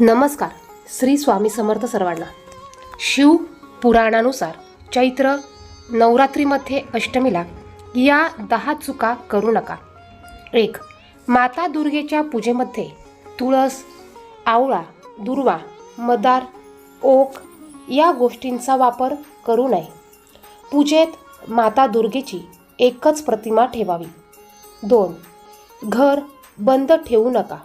नमस्कार. श्री स्वामी समर्थ सर्वांना. शिव पुराणानुसार चैत्र नवरात्रीमध्ये अष्टमीला या दहा चुका करू नका. एक माता दुर्गेच्या पूजेमध्ये तुळस आवळा दुर्वा मदार ओक या गोष्टींचा वापर करू नये. पूजेत माता दुर्गेची एकच प्रतिमा ठेवावी. दोन घर बंद ठेवू नका.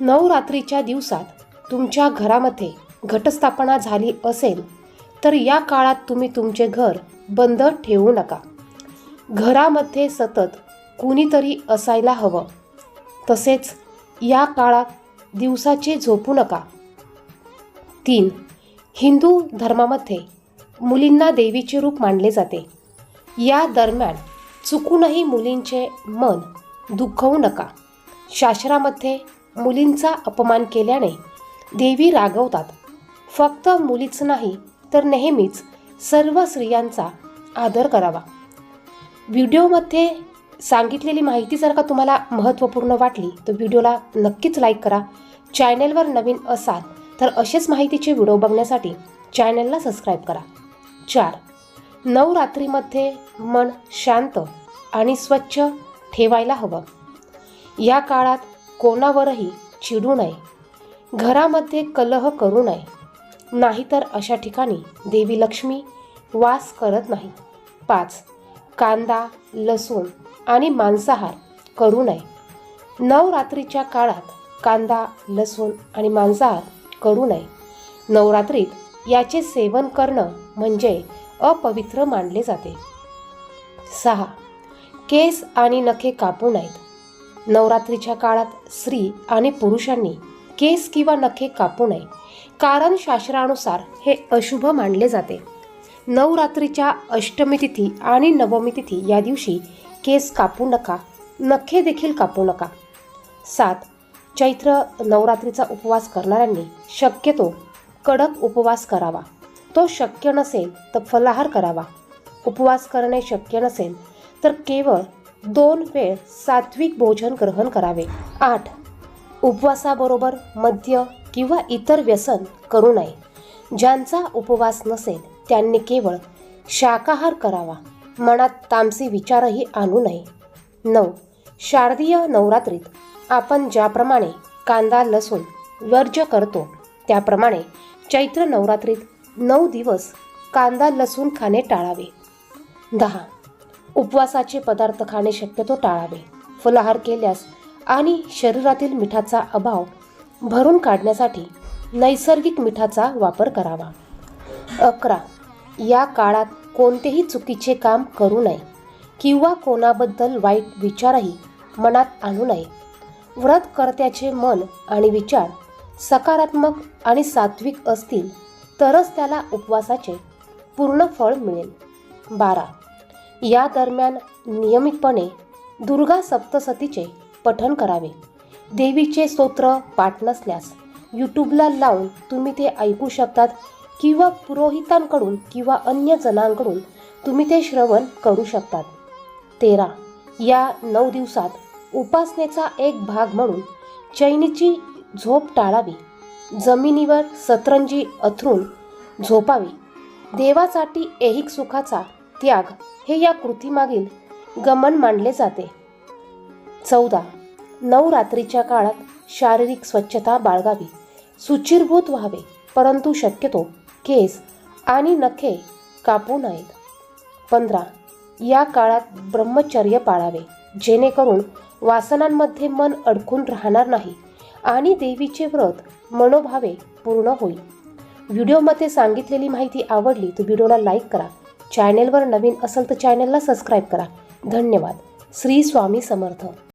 नवरात्रीच्या दिवसात तुमच्या घरामध्ये घटस्थापना झाली असेल तर या काळात तुम्ही तुमचे घर बंद ठेवू नका. घरामध्ये सतत कुणीतरी असायला हवं. तसेच या काळात दिवसाचे झोपू नका. तीन हिंदू धर्मामध्ये मुलींना देवीचे रूप मानले जाते. या दरम्यान चुकूनही मुलींचे मन दुखवू नका. शास्त्रामध्ये मुलींचा अपमान केल्याने देवी रागवतात. फक्त मुलीच नाही तर नेहमीच सर्व स्त्रियांचा आदर करावा. व्हिडिओमध्ये सांगितलेली माहिती जर का तुम्हाला महत्त्वपूर्ण वाटली तर व्हिडिओला नक्कीच लाईक करा. चॅनेलवर नवीन असाल तर असेच माहितीचे व्हिडिओ बघण्यासाठी चॅनेलला सबस्क्राईब करा. चार नवरात्रीमध्ये मन शांत आणि स्वच्छ ठेवायला हवं. या काळात कोणावरही चिडू नये. घरामध्ये कलह करू नये. नाहीतर अशा ठिकाणी देवी लक्ष्मी वास करत नाही. पाच कांदा लसूण आणि मांसाहार करू नये. नवरात्रीच्या काळात कांदा लसूण आणि मांसाहार करू नये. नवरात्रीत याचे सेवन करणं म्हणजे अपवित्र मानले जाते. सहा केस आणि नखे कापू नयेत. नवरात्रीच्या काळात स्त्री आणि पुरुषांनी केस किंवा नखे कापू नये. कारण शास्त्रानुसार हे अशुभ मानले जाते. नवरात्रीच्या अष्टमी तिथी आणि नवमी तिथी या दिवशी केस कापू नका नखे देखील कापू नका. सात. चैत्र नवरात्रीचा उपवास करणाऱ्यांनी शक्यतो कडक उपवास करावा. तो शक्य नसेल तर फलाहार करावा. उपवास करणे शक्य नसेल तर केवळ दोन वेळ सात्विक भोजन ग्रहण करावे. आठ. उपवासाबरोबर मद्य किंवा इतर व्यसन करू नये. ज्यांचा उपवास नसेल त्यांनी केवळ शाकाहार करावा. मनात तामसी विचारही आणू नये. नऊ. शारदीय नवरात्रीत आपण ज्याप्रमाणे कांदा लसूण वर्ज्य करतो त्याप्रमाणे चैत्र नवरात्रीत नऊ दिवस कांदा लसूण खाणे टाळावे. दहा. उपवासाचे पदार्थ खाणे शक्यतो टाळावे. फलाहार केल्यास आणि शरीरातील मिठाचा अभाव भरून काढण्यासाठी नैसर्गिक मिठाचा वापर करावा. अकरा. या काळात कोणतेही चुकीचे काम करू नये किंवा कोणाबद्दल वाईट विचारही मनात आणू नये. व्रतकर्त्याचे मन आणि विचार सकारात्मक आणि सात्विक असतील तरच त्याला उपवासाचे पूर्ण फळ मिळेल. बारा. या दरम्यान नियमितपणे दुर्गा सप्तसतीचे पठण करावे. देवीचे स्तोत्र पाठ नसल्यास यूट्यूबला लावून तुम्ही ते ऐकू शकतात किंवा पुरोहितांकडून किंवा अन्य जणांकडून तुम्ही ते श्रवण करू शकतात. तेरा. या नऊ दिवसात उपासनेचा एक भाग म्हणून चैनीची झोप टाळावी. जमिनीवर सतरंजी अथरून झोपावी. देवासाठी ऐहिक सुखाचा त्याग हे या कृतीमागील गमन मानले जाते. चौदा. नवरात्रीच्या काळात शारीरिक स्वच्छता बाळगावी. सुचिरभूत व्हावे परंतु शक्यतो केस आणि नखे कापू नयेत. पंधरा. या काळात ब्रह्मचर्य पाळावे जेणेकरून वासनांमध्ये मन अडकून राहणार नाही आणि देवीचे व्रत मनोभावे पूर्ण होईल. व्हिडिओमध्ये सांगितलेली माहिती आवडली तर व्हिडिओला लाईक करा. चॅनेलवर नवीन असेल तर चॅनेलला सबस्क्राईब करा. धन्यवाद. श्री स्वामी समर्थ.